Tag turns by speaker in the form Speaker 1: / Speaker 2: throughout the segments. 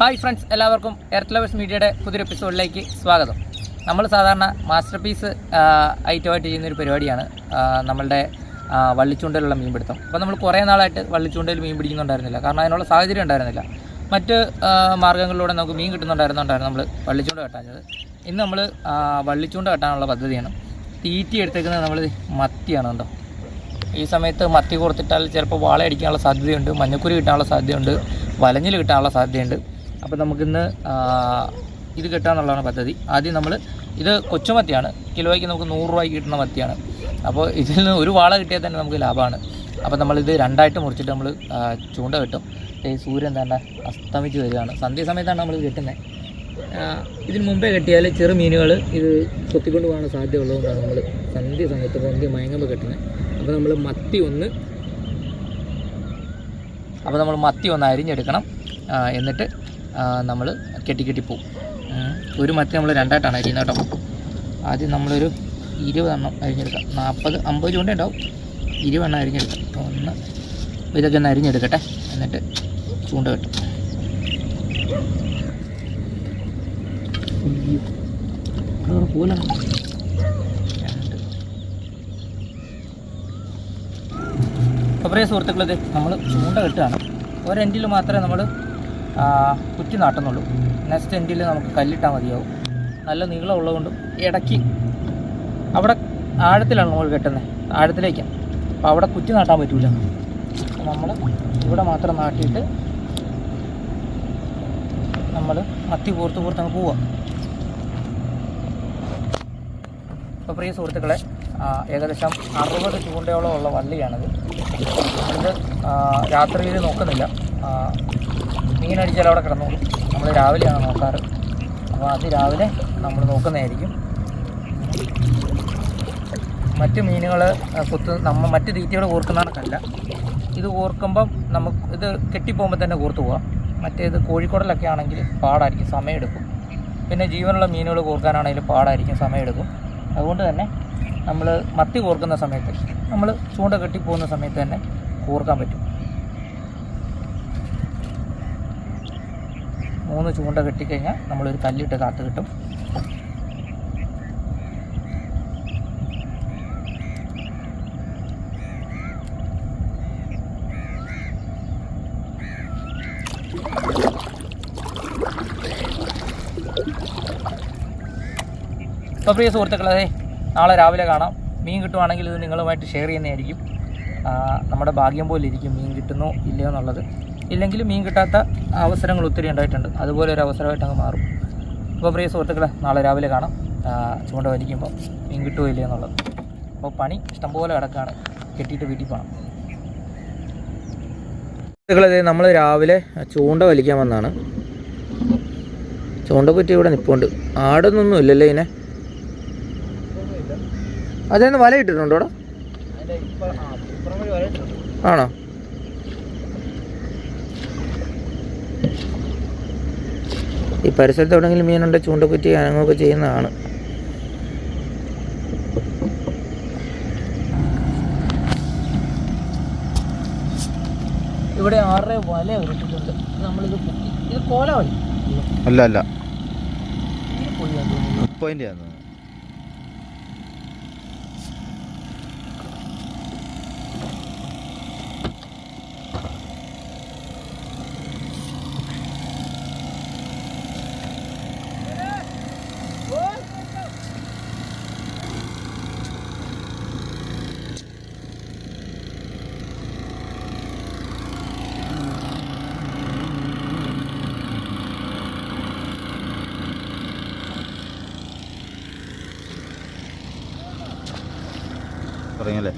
Speaker 1: Hi friends എല്ലാവർക്കും earth lovers മീഡിയയുടെ പുതിയൊരു എപ്പിസോഡിലേക്ക് സ്വാഗതം. നമ്മൾ സാധാരണ മാസ്റ്റർ പീസ് ഐറ്റമായിട്ട് ചെയ്യുന്നൊരു പരിപാടിയാണ്. നമ്മളുടെ വള്ളിച്ചൂണ്ടയിലുള്ള മീൻപിടുത്തം അപ്പോൾ നമ്മൾ കുറേ നാളായിട്ട് വള്ളിച്ചൂണ്ടയിൽ മീൻ പിടിക്കുന്നുണ്ടായിരുന്നില്ല. കാരണം അതിനുള്ള സാഹചര്യം ഉണ്ടായിരുന്നില്ല. മറ്റ് മാർഗങ്ങളിലൂടെ നമുക്ക് മീൻ കിട്ടുന്നുണ്ടായിരുന്നുണ്ടായിരുന്നു നമ്മൾ വള്ളിച്ചൂണ്ട കെട്ടാഞ്ഞത്. ഇന്ന് നമ്മൾ വള്ളിച്ചൂണ്ട കെട്ടാനുള്ള പദ്ധതിയാണ്. തീറ്റി എടുത്തേക്കുന്നത് നമ്മൾ മത്തിയാണ് കേട്ടോ. ഈ സമയത്ത് മത്തി കൊടുത്തിട്ടാൽ ചിലപ്പോൾ വാള അടിക്കാനുള്ള സാധ്യതയുണ്ട് മഞ്ഞക്കുരി കിട്ടാനുള്ള സാധ്യതയുണ്ട് വലഞ്ഞിൽ കിട്ടാനുള്ള സാധ്യതയുണ്ട്. അപ്പോൾ നമുക്കിന്ന് ഇത് കിട്ടാന്നുള്ളതാണ് പദ്ധതി. ആദ്യം നമ്മൾ ഇത് കൊച്ചുമത്തിയാണ് കിലോയ്ക്ക് നമുക്ക് നൂറ് രൂപയ്ക്ക് കിട്ടുന്ന മത്തിയാണ്. അപ്പോൾ ഇതിൽ നിന്ന് ഒരു വാള കിട്ടിയാൽ തന്നെ നമുക്ക് ലാഭമാണ്. അപ്പോൾ നമ്മളിത് രണ്ടായിട്ട് മുറിച്ചിട്ട് നമ്മൾ ചൂണ്ട കിട്ടും. ഈ സൂര്യൻ തന്നെ അസ്തമിച്ച് വരികയാണ്. സന്ധ്യ നമ്മൾ കിട്ടുന്നത് ഇതിന് മുമ്പേ കെട്ടിയാൽ ചെറു മീനുകൾ ഇത് കൊത്തിക്കൊണ്ട് പോകാൻ സാധ്യതയുള്ളതുകൊണ്ടാണ് നമ്മൾ സന്ധ്യ സമയത്ത് പൊന്തി മയങ്ങുമ്പോൾ കെട്ടുന്നത് അപ്പോൾ നമ്മൾ മത്തി ഒന്ന് അപ്പോൾ നമ്മൾ മത്തി ഒന്ന് അരിഞ്ഞെടുക്കണം. എന്നിട്ട് നമ്മൾ കെട്ടി കെട്ടി പോകും ഒരു മത്തി നമ്മൾ രണ്ടായിട്ടാണ് അരിയുന്നത് കേട്ടോ. ആദ്യം നമ്മളൊരു ഇരുപതെണ്ണം അരിഞ്ഞെടുക്കാം. നാൽപ്പത് അമ്പത് ചൂണ്ട ഉണ്ടാവും. ഇരുപതെണ്ണം അരിഞ്ഞെടുക്കാം. അപ്പോൾ ഒന്ന് ഇതൊക്കെ ഒന്ന് അരിഞ്ഞെടുക്കട്ടെ. എന്നിട്ട് ചൂണ്ട കെട്ടും പോലെ സുഹൃത്തുക്കളത് നമ്മൾ ചൂണ്ട കെട്ടുകയാണ് ഒരെൻഡിൽ മാത്രമേ നമ്മൾ കുറ്റി നാട്ടുന്നുള്ളൂ. നെക്സ്റ്റ് എൻഡിൽ നമുക്ക് കല്ലിട്ടാൽ മതിയാവും. നല്ല നീളമുള്ളതുകൊണ്ടും ഇടയ്ക്ക് അവിടെ ആഴത്തിലാണ് നമ്മൾ കെട്ടുന്നത് ആഴത്തിലേക്കാണ് അപ്പോൾ അവിടെ കുറ്റി നാട്ടാൻ പറ്റൂല. നമ്മൾ ഇവിടെ മാത്രം നാട്ടിയിട്ട് നമ്മൾ മത്തി പൂർത്ത് പൂർത്ത് അങ്ങ് പോവാം. ഇപ്പോൾ പ്രിയ സുഹൃത്തുക്കളെ ഏകദേശം അറുപത് ചൂണ്ടയോളം ഉള്ള വള്ളിയാണിത്. ഇത് രാത്രിയിൽ നോക്കുന്നില്ല. മീനടിച്ചാൽ അവിടെ കിടന്നോളും നമ്മൾ രാവിലെയാണ് നോക്കാറ്. അപ്പോൾ അത് രാവിലെ നമ്മൾ നോക്കുന്നതായിരിക്കും. മറ്റ് മീനുകൾ കുത്ത് നമ്മൾ മറ്റ് തീറ്റകൾ കോർക്കുന്ന ഇത് കോർക്കുമ്പം നമുക്ക് ഇത് കെട്ടിപ്പോകുമ്പോൾ തന്നെ കോർത്ത് പോവാം. മറ്റേത് കോഴിക്കോടലൊക്കെ ആണെങ്കിൽ പാടായിരിക്കും സമയമെടുക്കും. പിന്നെ ജീവനുള്ള മീനുകൾ കോർക്കാനാണെങ്കിലും പാടായിരിക്കും സമയമെടുക്കും. അതുകൊണ്ട് തന്നെ നമ്മൾ മത്തി കോർക്കുന്ന സമയത്ത് നമ്മൾ ചൂണ്ട കെട്ടിപ്പോകുന്ന സമയത്ത് തന്നെ കോർക്കാൻ പറ്റും. മൂന്ന് ചൂണ്ട കെട്ടിക്കഴിഞ്ഞാൽ നമ്മളൊരു കല്ലിട്ട് കാത്തു കിട്ടും. അപ്പോൾ പ്രിയ സുഹൃത്തുക്കളെ നാളെ രാവിലെ കാണാം. മീൻ കിട്ടുവാണെങ്കിൽ ഇത് നിങ്ങളുമായിട്ട് ഷെയർ ചെയ്യുന്നതായിരിക്കും. നമ്മുടെ ഭാഗ്യം പോലെ ഇരിക്കും മീൻ കിട്ടുന്നോ ഇല്ലയോ എന്നുള്ളത്. ഇല്ലെങ്കിൽ മീൻ കിട്ടാത്ത അവസരങ്ങൾ ഒത്തിരി ഉണ്ടായിട്ടുണ്ട്. അതുപോലെ ഒരു അവസരമായിട്ട് അങ്ങ് മാറും. അപ്പോൾ പ്രിയ സുഹൃത്തുക്കളെ നാളെ രാവിലെ കാണാം. ചൂണ്ട വലിക്കുമ്പോൾ മീൻ കിട്ടുമോ ഇല്ലയോ എന്നുള്ളത്. അപ്പോൾ പണി ഇഷ്ടംപോലെ കിടക്കുകയാണ് കെട്ടിയിട്ട് വീട്ടിൽ പോകണം സുഹൃത്തുക്കളെ നമ്മൾ രാവിലെ ചൂണ്ട വലിക്കാൻ വന്നാണ്. ചൂണ്ട പറ്റി ഇവിടെ നിൽപ്പുണ്ട് ആടൊന്നും ഇല്ലല്ലേ ഇതിനെ? അതെന്ന് വല ഇട്ടിട്ടുണ്ടോ. ആണോ? ഈ പരിസരത്ത് എവിടെയെങ്കിലും മീനുണ്ട് ചൂണ്ടക്കുറ്റി അനങ്ങുമൊക്കെ ചെയ്യുന്നതാണ്. ഇവിടെ ആറര വല ഇട്ടിട്ടുണ്ട് നമ്മളിത് ഇത് കോല വല
Speaker 2: അല്ല. അല്ല പോയിന്റ് ആണ് പറഞ്ഞല്ലേ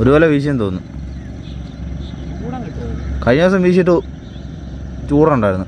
Speaker 2: ഒരു കൊല വീശിയെന്ന് തോന്നുന്നു. കഴിഞ്ഞ ദിവസം വീശിയിട്ട് ചൂടുണ്ടായിരുന്നു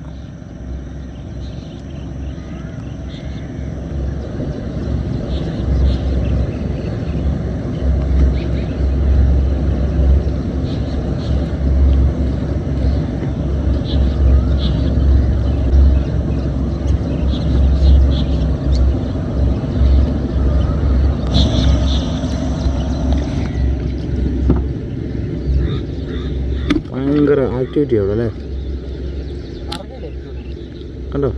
Speaker 2: ഭയങ്കര ആക്ടിവിറ്റി അവിടെ അല്ലേ? കണ്ടോ?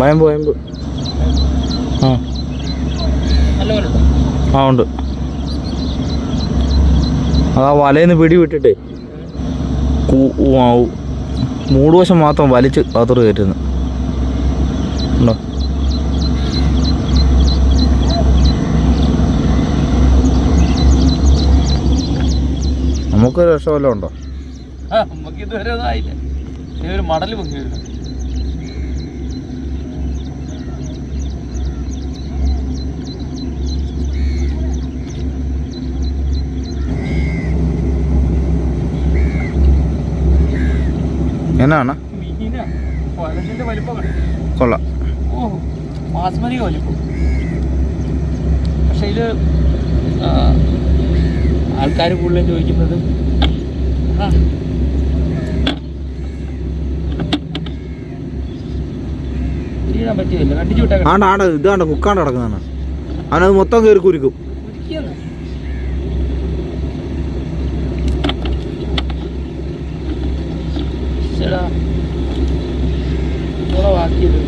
Speaker 2: വയമ്പ് വയമ്പ്. ആ. ആ ഉണ്ട്. അതാ വലയിന്ന് പിടി വിട്ടിട്ടേ മൂടുവശം മാത്രം വലിച്ച് അകത്തോട്ട് കയറ്റുന്നു. ഉണ്ടോ? നമുക്ക് രക്ഷ വല്ലതും ഉണ്ടോ?
Speaker 1: നമുക്കിതുവരെ ഒരു മടൽ പൊങ്ങി കണ്ടോ?
Speaker 2: കൊള്ളാം.
Speaker 1: മാസ്മരിക വലിപ്പം. പക്ഷെ ഇത് ആൾക്കാർ കൂടുതലും ചോദിക്കുന്നത് ആ, വീഴാൻ പറ്റിയല്ല കണ്ടിച്ചു വിട്ടാ
Speaker 2: ആണ്ട ആണ്ട ഇതാണ്ട് കുക്കാണ്ട് കിടക്കുന്നതാണ്. അവനത് മൊത്തം കയറി കുരിക്കും
Speaker 1: കുടിക്കുന്നു ചേടാ ബാക്കിയത്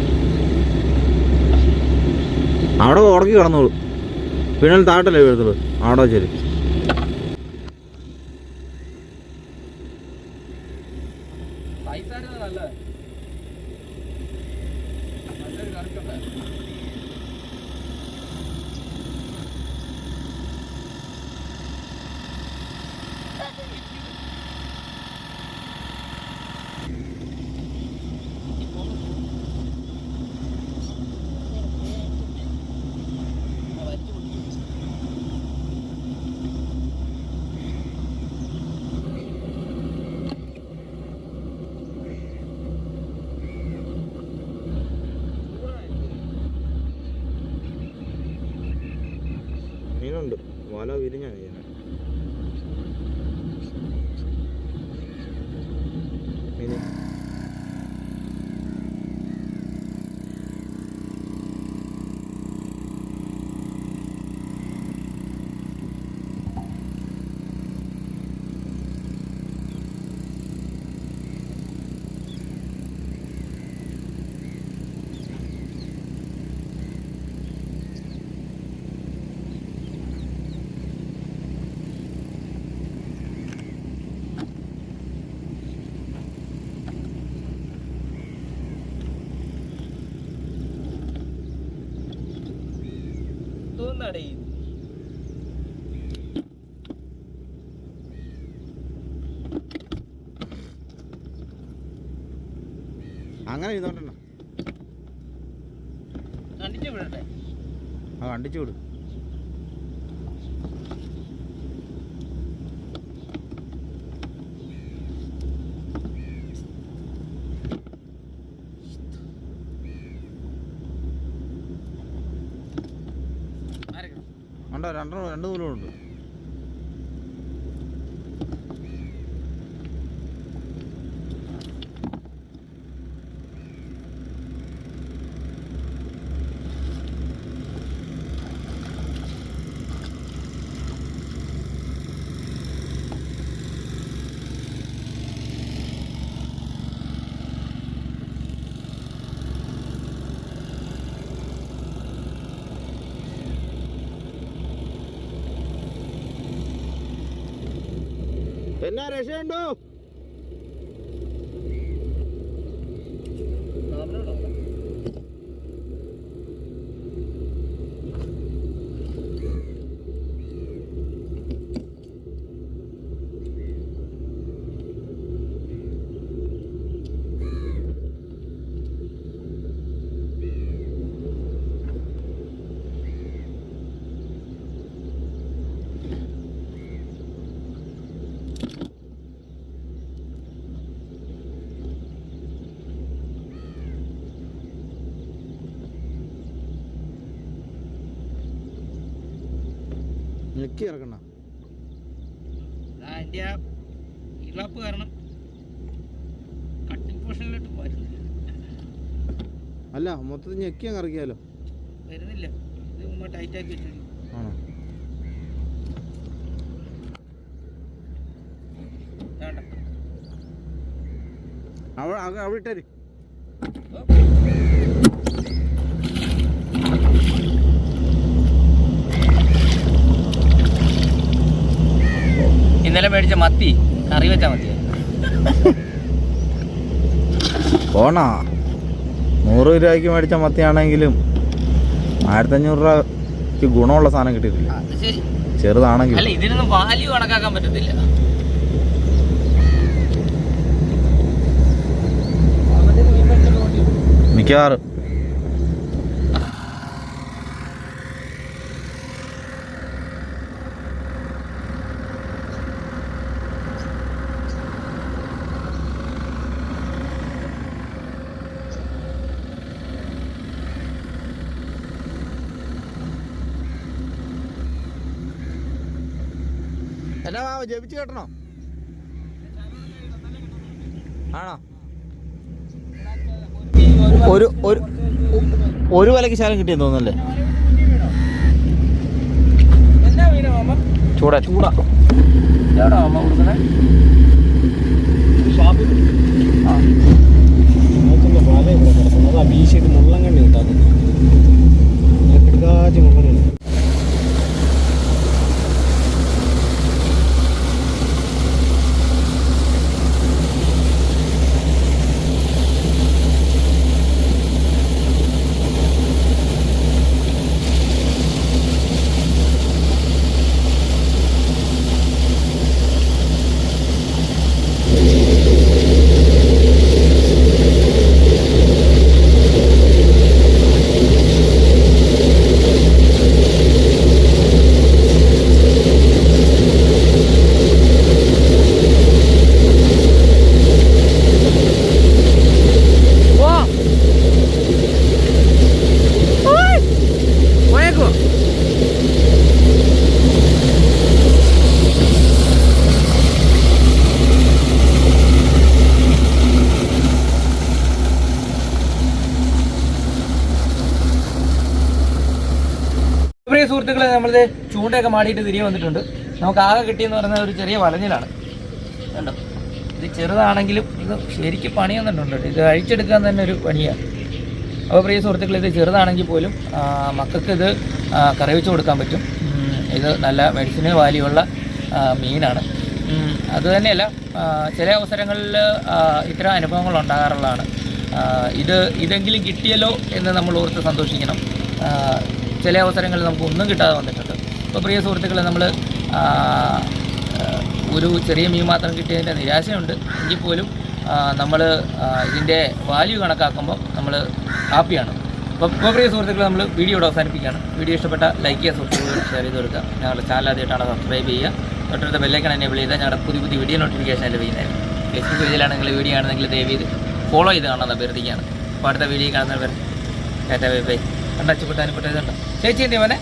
Speaker 2: അവിടെ ഉറക്കി കിടന്നോളൂ. പിന്നെ താട്ടല്ലേ വീഴത്തുള്ളൂ. ആടോ ശരി.
Speaker 1: പൈസ നല്ലത് നല്ലൊരു
Speaker 2: മീനുണ്ട് വല വിരിഞ്ഞാണ് മീന് അങ്ങനെ ചെയ്തോണ്ടെണ്ണ
Speaker 1: കണ്ടിച്ചു വിടട്ടെ.
Speaker 2: ആ കണ്ടിച്ചു വിടും. ഉണ്ടോ രണ്ടെണ്ണം രണ്ട് നൂലുണ്ട് എന്നാ രക്ഷയുണ്ടോ ഞെക്കി ഇറക്കണ
Speaker 1: അതിന്റെ ഇളപ്പ് കാരണം കട്ടിംഗ് പോർഷനിലോട്ട് വരുന്നില്ല
Speaker 2: അല്ല മൊത്തത്തിൽ ഞെക്കി അങ്ങ് ഇറക്കിയാലോ?
Speaker 1: വരുന്നില്ല. ഇത് മുമ്പ് ടൈറ്റാക്കി വെച്ചു
Speaker 2: ആണോ?
Speaker 1: വേണ്ട
Speaker 2: അവ അവ- അവിടെ ഇട്ടേര്.
Speaker 1: ഇന്നലെ മേടിച്ച മത്തി. കറി വെച്ചാ മതി.
Speaker 2: പോണാ? നൂറ് രൂപയ്ക്ക് മേടിച്ച മത്തിയാണെങ്കിലും ആയിരത്തഞ്ഞൂറ് രൂപയ്ക്ക് ഗുണമുള്ള സാധനം കിട്ടിയിട്ടില്ല. ചെറുതാണെങ്കിൽ
Speaker 1: അല്ല ഇതിനൊന്നും വാല്യൂ കണക്കാക്കാൻ പറ്റത്തില്ല.
Speaker 2: മിക്കവാറും എന്നാ മാമ ജപിച്ച് കെട്ടണോ? ആണോ? ഒരു ഒരു ഒരു വിലക്ക് ശാലം കിട്ടിയെന്ന് തോന്നുന്നല്ലേ? ചൂടാ ചൂടാ.
Speaker 3: വീശിയിട്ട് മുള്ളം കണ്ണി കിട്ടാത്തത് കിടക്കാച്ച് മുള്ളം കണ്ണി
Speaker 1: പ്രിയ നമ്മളിത് ചൂണ്ടയൊക്കെ മാടിയിട്ട് തിരികെ വന്നിട്ടുണ്ട്. നമുക്ക് ആകെ കിട്ടിയെന്ന് പറയുന്നത് ഒരു ചെറിയ വലഞ്ഞിലാണ്. കണ്ടോ? ഇത് ചെറുതാണെങ്കിലും ഇത് ശരിക്കും പണിയൊന്നുണ്ടോ. ഇത് അഴിച്ചെടുക്കാൻ തന്നെ ഒരു പണിയാണ് അപ്പോൾ പ്രിയ സുഹൃത്തുക്കൾ ഇത് ചെറുതാണെങ്കിൽ പോലും മക്കൾക്ക് ഇത് കറിവെച്ച് കറി വെച്ച് കൊടുക്കാൻ പറ്റും. ഇത് നല്ല മെഡിസിന് വാല്യുള്ള മീനാണ്. ഉം, അത് തന്നെയല്ല ആ, ചില അവസരങ്ങളിൽ ഇത്തരം അനുഭവങ്ങൾ ഉണ്ടാകാറുള്ളതാണ്. ഇത് ഇതെങ്കിലും കിട്ടിയല്ലോ എന്ന് നമ്മൾ ഓർത്ത് സന്തോഷിക്കണം. ചില അവസരങ്ങളിൽ നമുക്ക് ഒന്നും കിട്ടാതെ വന്നിട്ടുണ്ട്. അപ്പോൾ പ്രിയ സുഹൃത്തുക്കളെ നമ്മൾ ഒരു ചെറിയ മീൻ മാത്രം കിട്ടിയതിന്റെ നിരാശയുണ്ട്. എങ്കിൽ പോലും നമ്മൾ ഇതിന്റെ വാല്യൂ കണക്കാക്കുമ്പോൾ നമ്മൾ ഹാപ്പിയാണ്. അപ്പോൾ ഇപ്പോൾ പ്രിയ സുഹൃത്തുക്കളെ നമ്മൾ വീഡിയോ ഇവിടെ അവസാനിപ്പിക്കുകയാണ്. വീഡിയോ ഇഷ്ടപ്പെട്ട ലൈക്ക് ചെയ്യുക സുഹൃത്തുക്കൾ ഷെയർ ചെയ്ത് കൊടുക്കുക. ഞങ്ങളുടെ ചാനൽ ആദ്യമായിട്ടാണ് സബ്സ്ക്രൈബ് ചെയ്യുക. തൊട്ടടുത്ത ബെല്ലൈക്കൺ എനേബിൾ ചെയ്താൽ ഞങ്ങളുടെ പുതിയ പുതിയ വീഡിയോ നോട്ടിഫിക്കേഷൻ ലഭിക്കുന്നതായിരുന്നു ഫേസ്ബുക്ക് പേജിലാണെങ്കിൽ വീഡിയോ ആണെങ്കിൽ ദയവ് ചെയ്ത് ഫോളോ ചെയ്ത് കാണാൻ അഭ്യർത്ഥിക്കുകയാണ്. അപ്പോൾ അടുത്ത വീഡിയോ കാണുന്നവർ ബൈ ബൈ. കണ്ട അച്ചുപെട്ടാനും പെട്ടതുണ്ടോ ചേച്ചി എന്തിയാ മോനെ?